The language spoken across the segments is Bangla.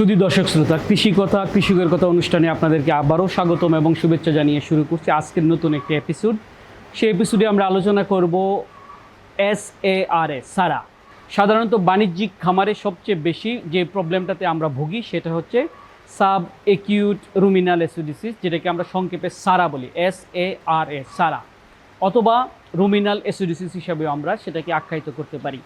সুদী দর্শক শ্রোতা, কৃষি কথা, কৃষকের কথা অনুষ্ঠানে আপনাদেরকে আবারও স্বাগতম এবং শুভেচ্ছা জানিয়ে শুরু করছি আজকের নতুন একটি এপিসোড সেই এপিসোডে আমরা আলোচনা করব এস এ আর এ সারা। সাধারণত বাণিজ্যিক খামারে সবচেয়ে বেশি যে প্রবলেমটাতে আমরা ভুগি সেটা হচ্ছে সাব একিউট রুমিনাল এসিডিসিস যেটাকে আমরা সংক্ষেপে সারা বলি এস এ আর এ সারা। অথবা রুমিনাল এসিডিসিস হিসাবে আমরা সেটাকে আখ্যায়িত করতে পারি।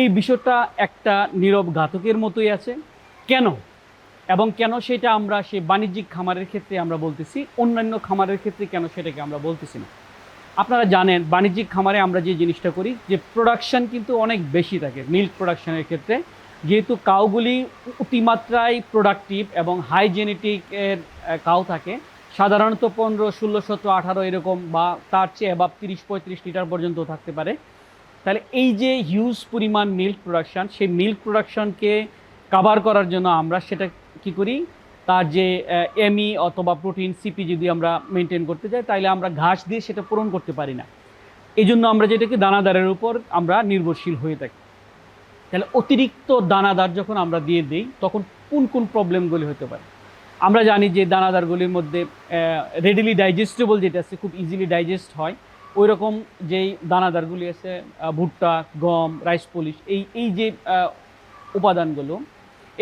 এই বিষয়টা একটা নীরব ঘাতকের মতোই আছে। কেন? এবং কেন সেটা আমরা সেই বাণিজ্যিক খামারের ক্ষেত্রে আমরা বলতেছি, অন্যান্য খামারের ক্ষেত্রে কেন সেটাকে আমরা বলতেছি না? আপনারা জানেন, বাণিজ্যিক খামারে আমরা যে জিনিসটা করি, যে প্রোডাকশন কিন্তু অনেক বেশি থাকে মিল্ক প্রোডাকশানের ক্ষেত্রে। যেহেতু কাউগুলি অতিমাত্রায় প্রোডাক্টিভ এবং হাইজেনেটিকের কাউ থাকে, সাধারণত পনেরো, ষোলো, সতেরো, আঠারো এরকম বা তার চেয়ে এবার তিরিশ, পঁয়ত্রিশ লিটার পর্যন্ত থাকতে পারে। তাহলে এই যে হিউজ পরিমাণ মিল্ক প্রোডাকশান সেই মিল্ক প্রোডাকশনকে কাভার করার জন্য আমরা সেটা কি করি? তার যে এমই অথবা প্রোটিন সিপি যদি আমরা মেনটেন করতে চাই তাহলে আমরা ঘাস দিয়ে সেটা পূরণ করতে পারি না। এই জন্য আমরা যেটাকে দানাদারের উপর আমরা নির্ভরশীল হয়ে থাকি। তাহলে অতিরিক্ত দানাদার যখন আমরা দিয়ে দিই, তখন কোন কোন প্রবলেমগুলি হতে পারে? আমরা জানি যে, দানাদারগুলির মধ্যে রেডিলি ডাইজেস্টেবল যেটা আছে, খুব ইজিলি ডাইজেস্ট হয়। ওই রকম যেই দানাদারগুলি আছে ভুট্টা, গম রাইস পলিশ এই এই যে উপাদানগুলো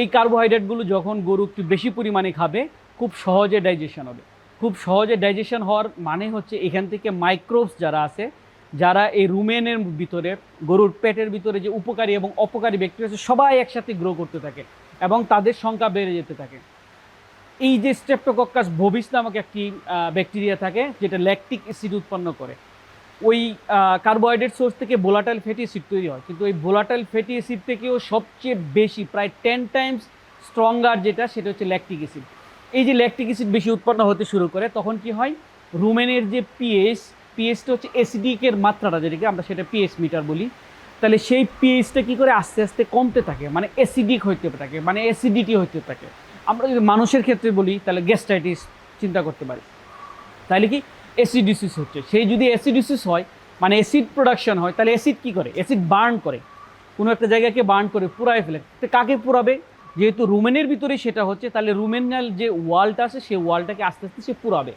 এই কার্বোহাইড্রেটগুলো যখন গরু একটু বেশি পরিমাণে খাবে, খুব সহজে ডাইজেশন হবে। খুব সহজে ডাইজেশন হওয়ার মানে হচ্ছে এখান থেকে মাইক্রোবস যারা আছে, যারা এই রুমেনের ভিতরে, গরুর পেটের ভিতরে যে উপকারী এবং অপকারী ব্যাকটেরিয়া আছে, সবাই একসাথে গ্রো করতে থাকে এবং তাদের সংখ্যা বেড়ে যেতে থাকে। এই যে স্টেপটোকক্কাস ভবিস নামক একটি ব্যাকটেরিয়া থাকে, যেটা ল্যাকটিক অ্যাসিড উৎপন্ন করে। ওই কার্বোহাইড্রেট সোর্স থেকে ভোলাটাইল ফ্যাটি অ্যাসিড তৈরি হয়। কিন্তু ওই ভোলাটাইল ফ্যাটি অ্যাসিড থেকেও সবচেয়ে বেশি, প্রায় টেন টাইমস স্ট্রঙ্গার যেটা, সেটা হচ্ছে ল্যাকটিক অ্যাসিড এই যে ল্যাকটিক অ্যাসিড বেশি উৎপন্ন হতে শুরু করে, তখন কি হয়? রুমেনের যে পিএইচ পিএইচটা হচ্ছে অ্যাসিডিকের মাত্রাটা, যেটাকে আমরা সেটা পিএস মিটার বলি। তাহলে সেই পিএইচটা কী করে আস্তে আস্তে কমতে থাকে? মানে অ্যাসিডিক হইতে থাকে মানে অ্যাসিডিটি হইতে থাকে। আমরা যদি মানুষের ক্ষেত্রে বলি, তাহলে গ্যাস্ট্রাইটিস চিন্তা করতে পারি। তাহলে কি? অ্যাসিডিসিস হচ্ছে। সেই যদি অ্যাসিডিসিস হয় মানে অ্যাসিড প্রোডাকশন হয়, তাহলে অ্যাসিড কী করে? অ্যাসিড বার্ন করে। কোনো একটা জায়গাকে বার্ন করে পুরায় ফেলে। তো কাকে পুরাবে যেহেতু রুমেনের ভিতরে সেটা হচ্ছে, তাহলে রুমেনাল যে ওয়ালটা আছে, সেই ওয়ালটাকে আস্তে আস্তে সে পুরাবে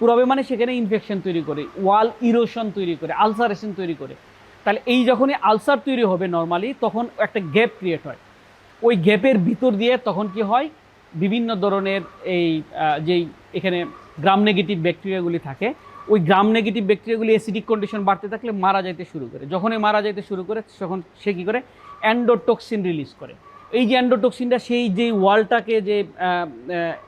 পুরাবে মানে সেখানে ইনফেকশন তৈরি করে, ওয়াল ইরোশন তৈরি করে আলসারেশন তৈরি করে। তাহলে এই যখনই আলসার তৈরি হবে নর্মালি তখন একটা গ্যাপ ক্রিয়েট হয়। ওই গ্যাপের ভিতর দিয়ে তখন কি হয়? বিভিন্ন ধরনের এই যেই এখানে গ্রাম নেগেটিভ ব্যাকটেরিয়াগুলি থাকে, ওই গ্রাম নেগেটিভ ব্যাকটেরিয়াগুলি অ্যাসিডিক কন্ডিশন বাড়তে থাকলে মারা যাইতে শুরু করে। যখনই মারা যাইতে শুরু করে, তখন সে কী করে? অ্যান্ডোটক্সিন রিলিজ করে। এই যে অ্যান্ডোটক্সিনটা সেই যে ওয়ালটাকে যে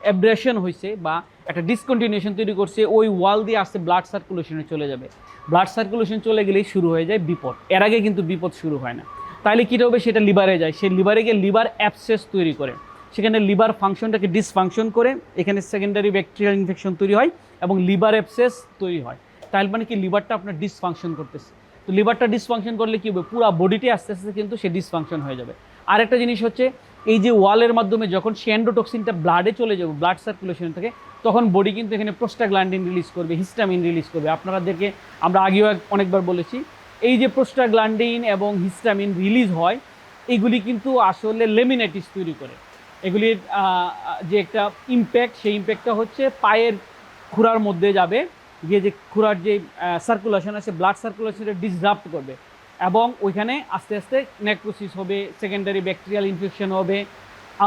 অ্যাব্রেশন হয়েছে বা একটা ডিসকন্টিনিউশন তৈরি করছে, ওই ওয়াল দিয়ে আসতে ব্লাড সার্কুলেশনে চলে যাবে। ব্লাড সার্কুলেশন চলে গেলেই শুরু হয়ে যায় বিপদ। এর আগে কিন্তু বিপদ শুরু হয় না। তাহলে কী হবে? সেটা লিভারে যায়। সেই লিভারে গিয়ে লিভার অ্যাপসেস তৈরি করে। সেখানে লিভার ফাংশনটাকে ডিসফাংশন করে, এখানে সেকেন্ডারি ব্যাকটেরিয়াল ইনফেকশন তৈরি হয় এবং লিভার অ্যাপসেস তৈরি হয়। তাহলে মানে কি, লিভারটা আপনার ডিসফাংশন করতেছে। তো লিভারটা ডিসফাংশন করলে কী হবে? পুরো বডিতে আস্তে আস্তে কিন্তু সে ডিসফাংশন হয়ে যাবে। আরেকটা জিনিস হচ্ছে, এই যে ওয়ালের মাধ্যমে যখন সে অ্যান্ডোটক্সিনটা ব্লাডে চলে যাবে ব্লাড সার্কুলেশন থেকে, তখন বডি কিন্তু এখানে প্রোস্টাগ্ল্যান্ডিন রিলিজ করবে হিস্টামিন রিলিজ করবে। আপনাদেরকে আমরা আগেও অনেকবার বলেছি, এই যে প্রোস্টাগ্ল্যান্ডিন এবং হিস্টামিন রিলিজ হয়, এগুলি কিন্তু আসলে লেমিনাইটিস তৈরি করে। এগুলির যে একটা ইম্প্যাক্ট সেই ইম্প্যাক্টটা হচ্ছে পায়ের খুরার মধ্যে যাবে। গিয়ে যে খুরার যে সার্কুলেশন আছে ব্লাড সার্কুলেশনটা ডিসরাপ্ট করবে। এবং ওইখানে আস্তে আস্তে নেক্রোসিস হবে সেকেন্ডারি ব্যাকটেরিয়াল ইনফেকশন হবে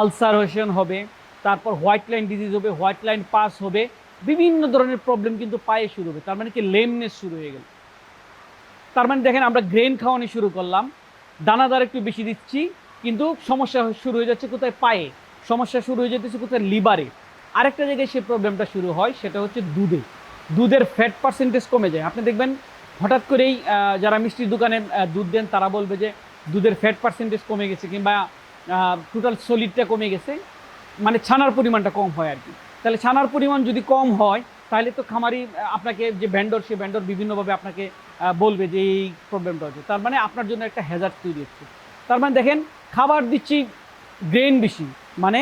আলসারেশন হবে, তারপর হোয়াইট লাইন ডিজিজ হবে হোয়াইট লাইন পাস হবে, বিভিন্ন ধরনের প্রবলেম কিন্তু পায়ে শুরু হবে। তার মানে কি? লেমনেস শুরু হয়ে গেল। তার মানে দেখেন, আমরা গ্রেন খাওয়ানো শুরু করলাম। দানাদার একটু বেশি দিচ্ছি কিন্তু সমস্যা শুরু হয়ে যাচ্ছে কোথায়? পায়ে। সমস্যা শুরু হয়ে যেতেছে কোথায়? লিভারে। আরেকটা জায়গায় সেই প্রবলেমটা শুরু হয়, সেটা হচ্ছে দুধে। দুধের ফ্যাট পার্সেন্টেজ কমে যায়। আপনি দেখবেন, হঠাৎ করেই যারা মিষ্টির দোকানে দুধ দেন, তারা বলবে যে, দুধের ফ্যাট পার্সেন্টেজ কমে গেছে কিংবা টোটাল সলিডটা কমে গেছে। মানে ছানার পরিমাণটা কম হয় আর কি। তাহলে ছানার পরিমাণ যদি কম হয়, তাহলে তো খামারি আপনাকে যে ভ্যান্ডর সে ভ্যান্ডর বিভিন্নভাবে আপনাকে বলবে যে, এই প্রবলেমটা হচ্ছে। তার মানে আপনার জন্য একটা হ্যাজার্ড তৈরি হচ্ছে। তার মানে দেখেন, খাবার দিচ্ছি গ্রেন বেশি মানে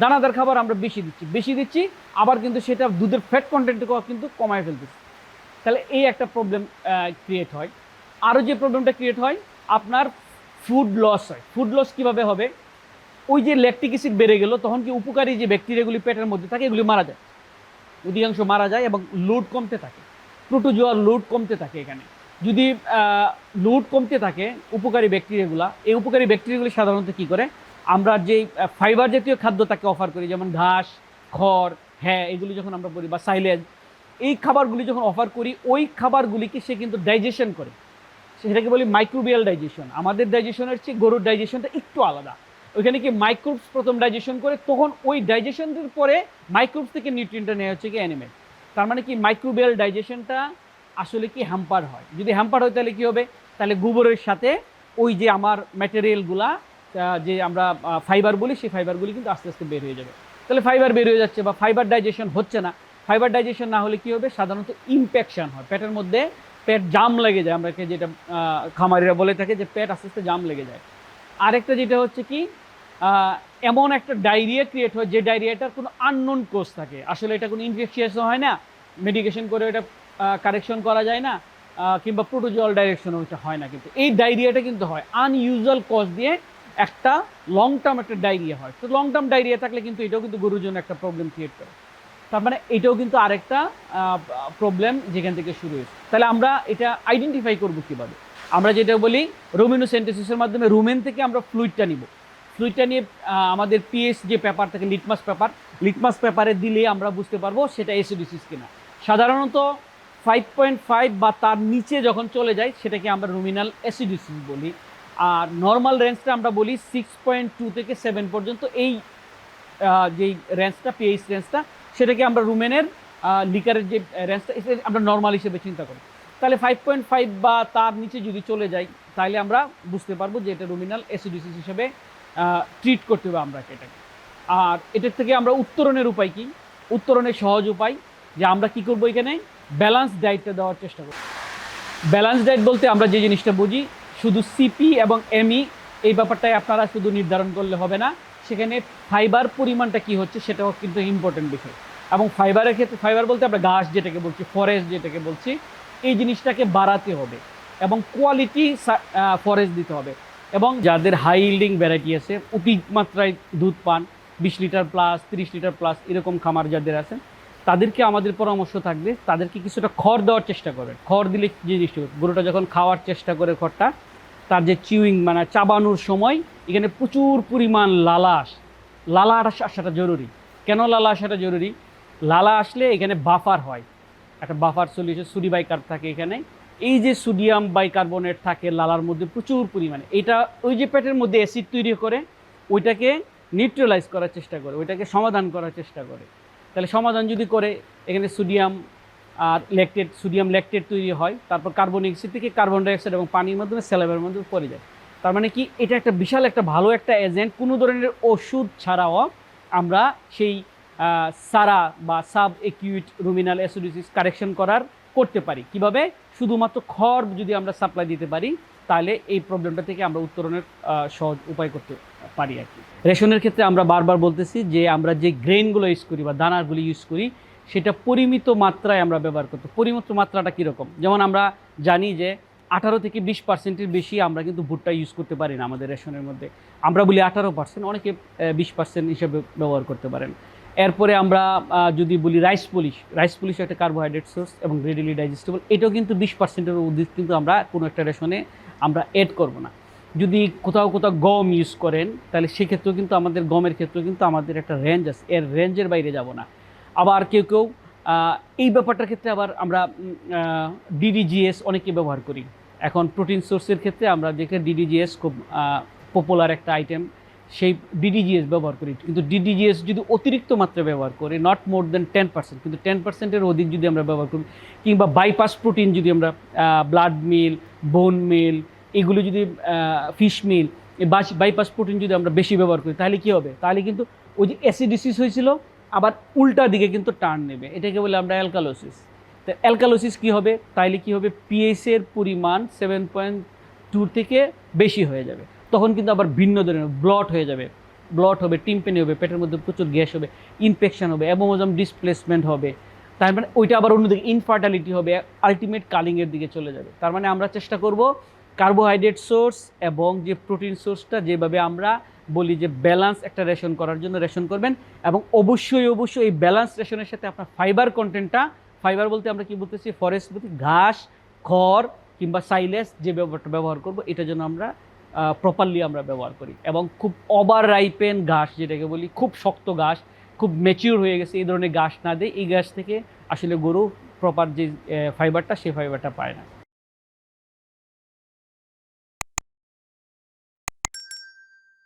দানাদার খাবার আমরা বেশি দিচ্ছি। বেশি দিচ্ছি, আবার কিন্তু সেটা দুধের ফ্যাট কন্টেন্টকেও কিন্তু কমায় ফেলতেছি। তাহলে এই একটা প্রবলেম ক্রিয়েট হয়। আরও যে প্রবলেমটা ক্রিয়েট হয়, আপনার ফুড লস হয়। ফুড লস কীভাবে হবে? ওই যে ল্যাকটিক অ্যাসিড বেড়ে গেল, তখন কি উপকারী যে ব্যাকটেরিয়াগুলি পেটের মধ্যে থাকে, এগুলি মারা যায়। অধিকাংশ মারা যায় এবং লোড কমতে থাকে। প্রোটোজোয়ার লোড কমতে থাকে এখানে। যদি লোড কমতে থাকে উপকারী ব্যাকটেরিয়াগুলা এই উপকারী ব্যাকটেরিয়াগুলি সাধারণত কি করে? আমরা যেই ফাইবার জাতীয় খাদ্য তাকে অফার করি, যেমন ঘাস, খড় হ্যাঁ এগুলি যখন আমরা বলি, বা সাইলেজ এই খাবারগুলি যখন অফার করি, ওই খাবারগুলিকে সে কিন্তু ডাইজেশন করে। সেটাকে বলি মাইক্রোবিয়াল ডাইজেশন আমাদের ডাইজেশনের চেয়ে গরুর ডাইজেশনটা একটু আলাদা। ওইখানে কি মাইক্রোবস প্রথম ডাইজেশন করে, তখন ওই ডাইজেশনের পরে মাইক্রোবস থেকে নিউট্রিয়েন্টটা নেওয়া হচ্ছে কি অ্যানিমেল তার মানে কি মাইক্রোবিয়াল ডাইজেশনটা আসলে কি হ্যাম্পার হয়? যদি হ্যাম্পার হয় তাহলে কি হবে? তাহলে গোবরের সাথে ওই যে আমার ম্যাটেরিয়ালগুলা যে আমরা ফাইবার বলি, সেই ফাইবারগুলি কিন্তু আস্তে আস্তে বের হয়ে যাবে। তাহলে ফাইবার বের হয়ে যাচ্ছে বা ফাইবার ডাইজেশন হচ্ছে না। ফাইবার ডাইজেশন না হলে কি হবে? সাধারণত ইমপ্যাকশন হয়। পেটের মধ্যে পেট জাম লেগে যায়। আমরা যেটা খামারিরা বলে থাকে যে পেট আস্তে আস্তে জাম লেগে যায়। আরেকটা যেটা হচ্ছে কি এমন একটা ডায়রিয়া ক্রিয়েট হয় যে ডায়রিয়াটার কোনো আননোন কোর্স থাকে। আসলে এটা কোনো ইনফেকশিয়াসও হয় না। মেডিকেশন করে এটা কারেকশন করা যায় না কিংবা প্রোটোজল ডাইরেকশনও হয় না কিন্তু। এই ডায়রিয়াটা কিন্তু হয়। আনইউজুয়াল কজ দিয়ে একটা লং টার্ম একটা ডায়রিয়া হয়। তো লং টার্ম ডায়রিয়া থাকলে কিন্তু এটাও কিন্তু গরুর জন্য একটা প্রবলেম ক্রিয়েট করে। তার মানে এটাও কিন্তু আরেকটা প্রবলেম যেখান থেকে শুরু হয়েছে। তাহলে আমরা এটা আইডেন্টিফাই করব কীভাবে? আমরা যেটা বলি রোমিনোসেন্টেসিসের মাধ্যমে রুমেন থেকে আমরা ফ্লুইডটা নিব। ফ্লুইডটা নিয়ে আমাদের পিএস যে পেপার থাকে লিটমাস পেপার লিটমাস পেপারে দিলে আমরা বুঝতে পারব সেটা এসিডিসিস কিনা। সাধারণত ফাইভ পয়েন্ট ফাইভ বা তার নিচে যখন চলে যায়, সেটাকে আমরা রুমিনাল অ্যাসিডিসিস বলি। আর নর্মাল রেঞ্জটা আমরা বলি সিক্স পয়েন্ট টু থেকে সেভেন পর্যন্ত। এই যেই রেঞ্জটা পিএইচ রেঞ্জটা সেটাকে আমরা রুমেনের লিকারের যে রেঞ্জটা আমরা নর্মাল হিসেবে চিন্তা করি। তাহলে ফাইভ পয়েন্ট ফাইভ বা তার নিচে যদি চলে যাই তাহলে আমরা বুঝতে পারব যে এটা রুমিনাল অ্যাসিডিসিস হিসেবে ট্রিট করতে হবে আমরা এটাকে। আর এটার থেকে আমরা উত্তরণের উপায় কি? উত্তরণের সহজ উপায় যে আমরা কি করব এখানে? ব্যালান্স ডায়েটটা দেওয়ার চেষ্টা করব। ব্যালান্স ডায়েট বলতে আমরা যে জিনিসটা বুঝি, শুধু সিপি এবং এমই এই ব্যাপারটাই আপনারা শুধু নির্ধারণ করলে হবে না। সেখানে ফাইবার পরিমাণটা কি হচ্ছে সেটাও কিন্তু ইম্পর্টেন্ট বিষয়। এবং ফাইবারের ক্ষেত্রে ফাইবার বলতে আমরা ঘাস যেটাকে বলছি ফরেস্ট যেটাকে বলছি, এই জিনিসটাকে বাড়াতে হবে এবং কোয়ালিটি ফরেস্ট দিতে হবে। এবং যাদের হাই ইল্ডিং ভ্যারাইটি আছে অতি মাত্রায় দুধ পান, বিশ লিটার প্লাস তিরিশ লিটার প্লাস এরকম খামার যাদের আছেন তাদেরকে আমাদের পরামর্শ থাকবে, তাদেরকে কিছুটা খড় দেওয়ার চেষ্টা করবেন খড় দিলে যে জিনিসটা গরুটা যখন খাওয়ার চেষ্টা করে খড়টা, তার যে চিউইং মানে চাবানোর সময় এখানে প্রচুর পরিমাণ লালা আসে। লালা আস- আসাটা জরুরি। কেন লালা আসাটা জরুরি? লালা আসলে এখানে বাফার হয়। একটা বাফার সলিউশন সুডি বাইকার থাকে এখানে। এই যে সোডিয়াম বাইকার্বনেট থাকে লালার মধ্যে প্রচুর পরিমাণে, এটা ওই যে পেটের মধ্যে অ্যাসিড তৈরি করে, ওইটাকে নিউট্রালাইজ করার চেষ্টা করে, ওইটাকে সমাধান করার চেষ্টা করে। তাহলে সমাধান যদি করে, এখানে সোডিয়াম আর ল্যাকটেট, সোডিয়াম ল্যাকটেট তৈরি হয়, তারপর কার্বনিক অ্যাসিড থেকে কার্বন ডাইঅক্সাইড এবং পানির মাধ্যমে স্যালাবের মধ্যে পড়ে যায়। তার মানে কি, এটা একটা বিশাল একটা ভালো একটা এজেন্ট। কোনো ধরনের ওষুধ ছাড়াও আমরা সেই সারা বা sub acute ruminal acidosis correction করার করতে পারি। কীভাবে? শুধুমাত্র খড় যদি আমরা সাপ্লাই দিতে পারি তাহলে এই প্রবলেমটা থেকে আমরা উত্তরণের সহজ উপায় করতে পারি আর কি। রেশনের ক্ষেত্রে আমরা বারবার বলতেছি যে আমরা যে গ্রেনগুলো ইউজ করি বা দানাগুলো ইউজ করি, সেটা পরিমিত মাত্রায় আমরা ব্যবহার করতে পরিমিত মাত্রাটা কীরকম? যেমন আমরা জানি যে আঠারো থেকে বিশ পার্সেন্টের বেশি আমরা কিন্তু ভুট্টা ইউজ করতে পারি না আমাদের রেশনের মধ্যে। আমরা বলি আঠারো পার্সেন্ট অনেকে বিশ পার্সেন্ট হিসেবে ব্যবহার করতে পারেন। এরপরে আমরা যদি বলি রাইস পলিশ রাইস পলিশ একটা কার্বোহাইড্রেট সোর্স এবং রেডিলি ডাইজেস্টেবল এটাও কিন্তু বিশ পার্সেন্টের উদ্ভিদ কিন্তু আমরা কোনো একটা রেশনে আমরা এড করব না। যদি কোথাও কোথাও গম ইউজ করেন, তাহলে সেক্ষেত্রেও কিন্তু আমাদের গমের ক্ষেত্রেও কিন্তু আমাদের একটা রেঞ্জ আছে। এর রেঞ্জের বাইরে যাব না। আবার কেউ কেউ এই ব্যাপারটার ক্ষেত্রে আবার আমরা ডিডিজিএস অনেকে ব্যবহার করি। এখন প্রোটিন সোর্সের ক্ষেত্রে আমরা দেখে ডিডিজিএস খুব পপুলার একটা আইটেম সেই ডিডিজিএস ব্যবহার করি। কিন্তু ডিডিজিএস যদি অতিরিক্ত মাত্রায় ব্যবহার করি not more than ten percent কিন্তু টেন পার্সেন্টের অধিক যদি আমরা ব্যবহার করি, কিংবা বাইপাস প্রোটিন যদি আমরা ব্লাড মিল বোন মিল এগুলো যদি ফিশ মিল বাইপাস প্রোটিন যদি আমরা বেশি ব্যবহার করি, তাহলে কী হবে? তাহলে কিন্তু ওই যে অ্যাসিডিসিস হয়েছিল, আবার উল্টা দিকে কিন্তু টার্ন নেবে। এটাকে বলে আমরা অ্যালকালোসিস তো অ্যালকালোসিস কী হবে? তাইলে কী হবে? পিএসের পরিমাণ সেভেন পয়েন্ট টু থেকে বেশি হয়ে যাবে। তখন কিন্তু আবার ভিন্ন ধরনের ব্লট হয়ে যাবে। ব্লট হবে টিম্পেনি হবে, পেটের মধ্যে প্রচুর গ্যাস হবে ইনফেকশন হবে অ্যাবোমোজম ডিসপ্লেসমেন্ট হবে। তার মানে ওইটা আবার অন্যদিকে ইনফার্টালিটি হবে আলটিমেট কালিংয়ের দিকে চলে যাবে। তার মানে আমরা চেষ্টা করব কার্বোহাইড্রেট সোর্স এবং যে প্রোটিন সোর্সটা যেভাবে আমরা বলি যে ব্যালান্স একটা রেশন করার জন্য রেশন করবেন এবং অবশ্যই অবশ্যই এই ব্যালেন্স রেশনের সাথে আপনার ফাইবার কন্টেন্টটা ফাইবার বলতে আমরা কি বলতেছি? ফরেস্ট বলতে ঘাস, খড় কিংবা সাইলেস যে ব্যবহারটা ব্যবহার করব এটা যেন আমরা প্রপারলি আমরা ব্যবহার করি। এবং খুব ওভার রাইপেন ঘাস, যেটাকে বলি, খুব শক্ত ঘাস, খুব ম্যাচিওর হয়ে গেছে, এই ধরনের ঘাস না দেয় এই ঘাস থেকে আসলে গরু প্রপার যে ফাইবারটা সেই ফাইবারটা পায় না।